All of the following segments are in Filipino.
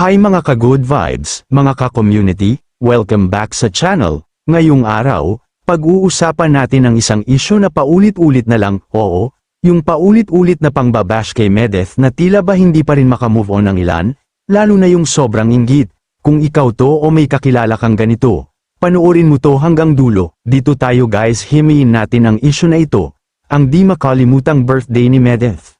Hi mga ka-good vibes, mga ka-community, welcome back sa channel. Ngayong araw, pag-uusapan natin ang isang isyo na paulit-ulit na lang, oo, yung paulit-ulit na pangbabash kay Medeth na tila ba hindi pa rin makamove on ng ilan, lalo na yung sobrang inggit. Kung ikaw to o may kakilala kang ganito, panoorin mo to hanggang dulo. Dito tayo guys himiin natin ang isyo na ito, ang di makalimutang birthday ni Medeth.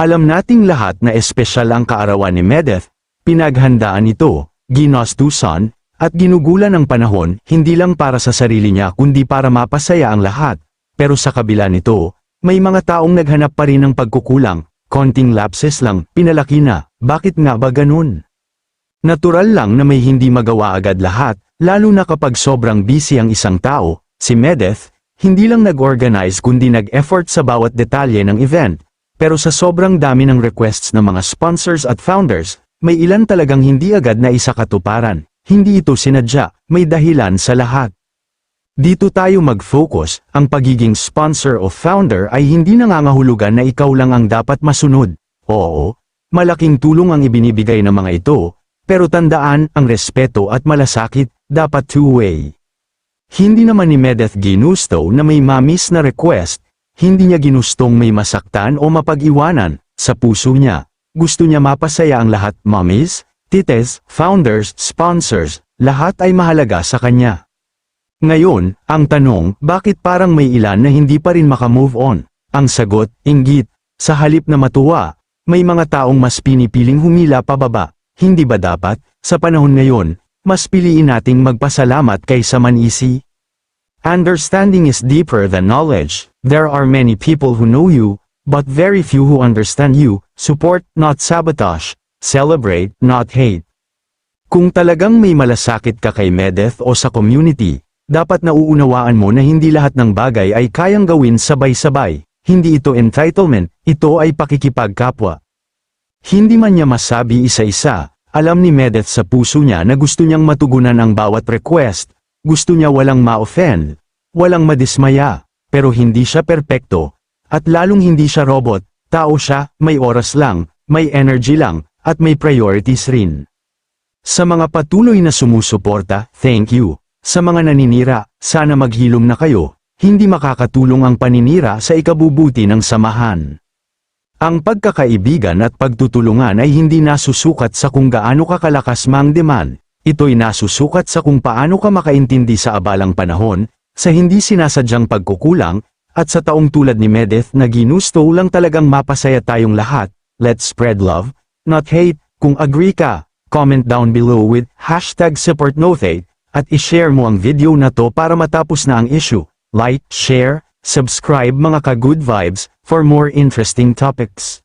Alam nating lahat na espesyal ang kaarawan ni Medeth, pinaghandaan ito, ginastusan, at ginugulan ng panahon hindi lang para sa sarili niya kundi para mapasaya ang lahat. Pero sa kabila nito, may mga taong naghanap pa rin ng pagkukulang, konting lapses lang, pinalaki na, bakit nga ba ganun? Natural lang na may hindi magawa agad lahat, lalo na kapag sobrang busy ang isang tao, si Medeth, hindi lang nag-organize kundi nag-effort sa bawat detalye ng event, pero sa sobrang dami ng requests ng mga sponsors at founders, may ilan talagang hindi agad na isa katuparan, hindi ito sinadya, may dahilan sa lahat. Dito tayo mag-focus, ang pagiging sponsor o founder ay hindi nangangahulugan na ikaw lang ang dapat masunod. Oo, malaking tulong ang ibinibigay ng mga ito, pero tandaan, ang respeto at malasakit, dapat two-way. Hindi naman ni Medeth ginusto na may mamis na request, hindi niya ginustong may masaktan o mapag-iwanan, sa puso niya. Gusto niya mapasaya ang lahat, mommies, tites, founders, sponsors, lahat ay mahalaga sa kanya. Ngayon, ang tanong, bakit parang may ilan na hindi pa rin makamove on? Ang sagot, inggit. Sa halip na matuwa, may mga taong mas pinipiling humila pababa. Hindi ba dapat, sa panahon ngayon, mas piliin nating magpasalamat kaysa manisi? Understanding is deeper than knowledge. There are many people who know you, but very few who understand you. Support, not sabotage. Celebrate, not hate. Kung talagang may malasakit ka kay Medeth o sa community, dapat nauunawaan mo na hindi lahat ng bagay ay kayang gawin sabay-sabay. Hindi ito entitlement, ito ay pakikipagkapwa. Hindi man niya masabi isa-isa, alam ni Medeth sa puso niya na gusto niyang matugunan ang bawat request, gusto niya walang ma-offend, walang madismaya, pero hindi siya perpekto, at lalong hindi siya robot, tao siya, may oras lang, may energy lang, at may priorities rin. Sa mga patuloy na sumusuporta, thank you. Sa mga naninira, sana maghilom na kayo, hindi makakatulong ang paninira sa ikabubuti ng samahan. Ang pagkakaibigan at pagtutulungan ay hindi nasusukat sa kung gaano kakalakas mang demand, ito'y nasusukat sa kung paano ka makaintindi sa abalang panahon, sa hindi sinasadyang pagkukulang, at sa taong tulad ni Medeth na ginusto lang talagang mapasaya tayong lahat, let's spread love, not hate, kung agree ka, comment down below with hashtag support nothate, at ishare mo ang video na to para matapos na ang issue. Like, share, subscribe mga ka-good vibes, for more interesting topics.